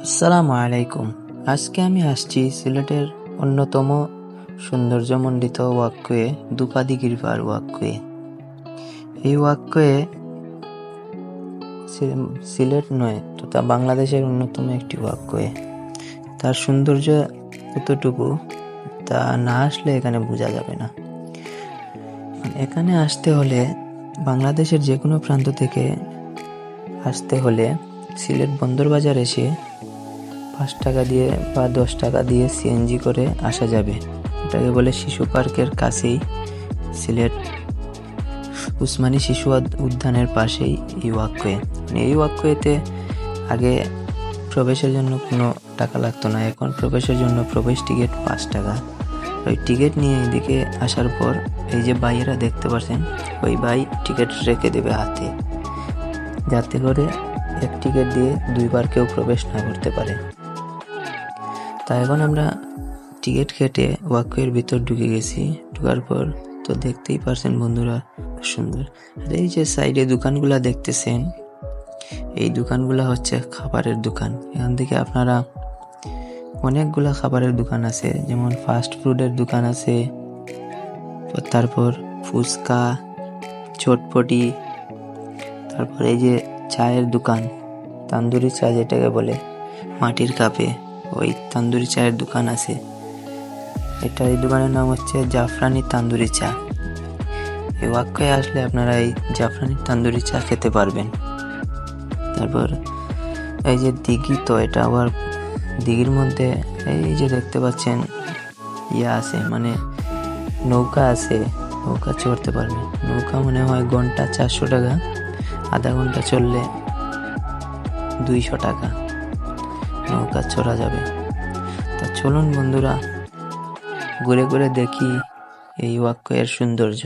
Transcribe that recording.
আসসালামু আলাইকুম। আজকে আমি আসছি সিলেটের অন্যতম সৌন্দর্যমণ্ডিত ওয়াকওয়ে দুপাদি পার ওয়াকওয়ে এই ওয়াকওয়ে সি- সিলেট নয়, তথা বাংলাদেশের অন্যতম একটি ওয়াকওয়ে তার সৌন্দর্য কতটুকু তা না আসলে এখানে বোঝা যাবে না। এখানে আসতে হলে বাংলাদেশের যে কোনো প্রান্ত থেকে আসতে হলে সিলেট বন্দর বাজার এসে পাঁচ টাকা দিয়ে বা দশ টাকা দিয়ে সিএনজি করে আসা যাবে। এটাকে বলে শিশু পার্কের কাছেই সিলেট উসমানী শিশু উদ্যানের পাশেই এই ওয়াকওয়ে। মানে এই ওয়াকওয়েতে আগে প্রবেশের জন্য কোনো টাকা লাগতো না, এখন প্রবেশের জন্য প্রবেশ টিকিট পাঁচ টাকা। ওই টিকিট নিয়ে এদিকে আসার পর এই যে বাইরা দেখতে পাচ্ছেন ওই ভাই টিকিট রেখে দেবে হাতে। যাতে করে এক টিকিট দিয়ে দুইবার কেউ প্রবেশ না করতে পারে। তা এখন আমরা টিকিট কেটে ওয়াকওয়ের ভিতর ঢুকে গেছি। ঢুকার পর তো দেখতেই পারছেন বন্ধুরা সুন্দর। আর এই যে সাইডে দোকানগুলা দেখতেছেন, এই দোকানগুলা হচ্ছে খাবারের দোকান। এখান থেকে আপনারা অনেকগুলা খাবারের দোকান আছে, যেমন ফাস্ট ফুডের দোকান আছে, তারপর ফুচকা, চটপটি, তারপর এই যে চায়ের দোকান, তান্দুরি চা যেটাকে বলে, মাটির কাপে। ওই তান্দুরি চায়ের দোকান আছে। এটা এই দোকানের নাম হচ্ছে জাফরানি তান্দুরি চা। এই ওয়াক্কায় আসলে আপনারা এই জাফরানি তান্দুরি চা খেতে পারবেন। তারপর এই যে দিঘি তো, এটা আবার দিঘির মধ্যে এই যে দেখতে পাচ্ছেন, ইয়া আছে মানে নৌকা আছে, নৌকা চড়তে পারবেন। নৌকা মনে হয় ঘণ্টা চারশো টাকা, আধা ঘণ্টা চললে দুইশো টাকা। নৌকা চড়া যাবে। তা চলুন বন্ধুরা ঘুরে ঘুরে দেখি এই ওয়াক্যের সৌন্দর্য।